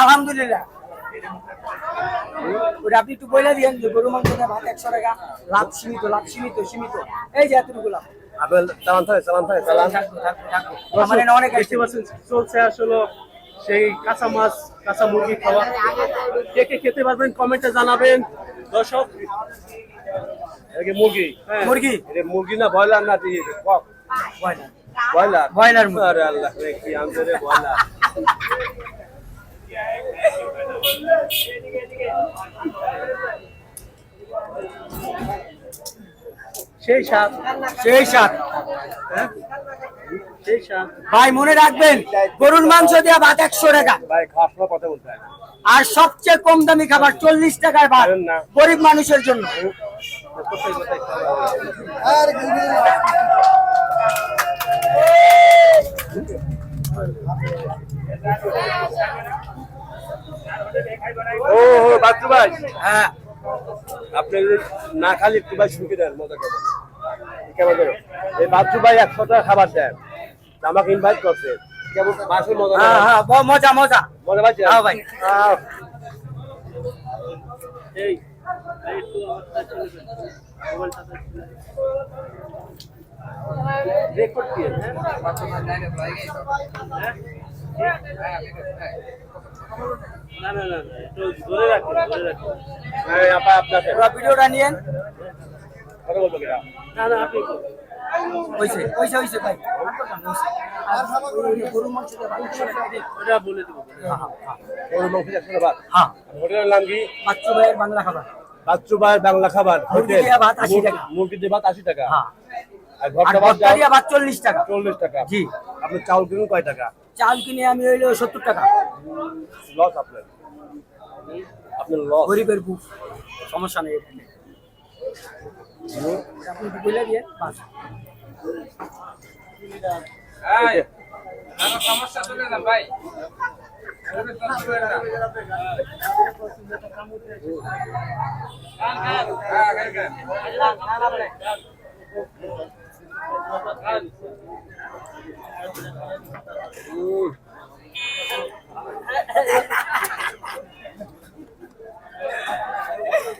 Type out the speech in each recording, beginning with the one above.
আলহামদুলিল্লাহ। ওটা আপনি একটু বলে দিয়েন যে গরু মাংস ভাত একশো টাকা লাভ সীমিত লাভ সীমিত সীমিত। এই যে এতটুকু লাভ আপনার চালান থাকে চালান থাকে চালান। থাকব, থাকব, থাকব। আমার অনেক চলছে আসলে সেই কাঁচা মাছ কাঁচা মুরগি খাওয়া। কে কে খেতে পারবেন কমেন্টে জানাবেন। দর্শক মুরগি। হ্যাঁ। মুরগি? মুরগি না ব্রয়লার না দিয়ে ব্রয়লার। ব্রয়লার। ব্রয়লার আল্লাহ রে কি ব্রয়লার। সেই স্বাদ সেই সাত। হ্যাঁ? ভাই মনে রাখবেন গরুর মাংস দিয়ে ভাত একশো টাকা। হয় আর সবচেয়ে কম দামি খাবার চল্লিশ টাকায় ভাত না। গরিব মানুষের জন্য। ও ও বাচ্চু ভাই হ্যাঁ আপনি না খালি একটু ভাই শুনকে দেন মজা করবেন কেমন করে এই বাচ্চু ভাই একশো টাকা খাবার দেন আমাকে ইনভাইট করছে কেমন মাসের মজা হ্যাঁ হ্যাঁ মজা মজা মজা পাচ্ছেন হ্যাঁ ভাই। এই। রেকর্ড দিয়ে হ্যাঁ ভিডিওটা নিয়েন। না না আপনি ভাই আর মাংস। ওটা বলে দেবো হ্যাঁ, হ্যাঁ, হ্যাঁ। মাংস একশো টাকা হ্যাঁ। হোটেলের নাম কি? বাচ্চু ভাইয়ের বাংলা খাবার। বাচ্চু ভাই বাংলা খাবার মুরগি হোটেল। দিয়ে ভাত 80 টাকা। মুরগি দিয়ে ভাত আশি টাকা। হ্যাঁ। আর ঘরটা ভাত চল্লিশ টাকা। চল্লিশ টাকা। জি। আপনি চাউল কিনুন কয় টাকা? চাল কিনে আমি হইল সত্তর টাকা। লস আপনার? আপনার লস গরিবের বুক। সমস্যা নেই এখানে। আপনি বলে দিয়ে? বাস। সমস্যা না হ্যাঁ।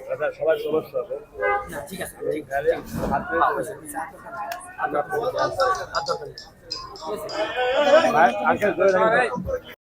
আর সবাই নেই। ঠিক আছে। আঙ্কেল।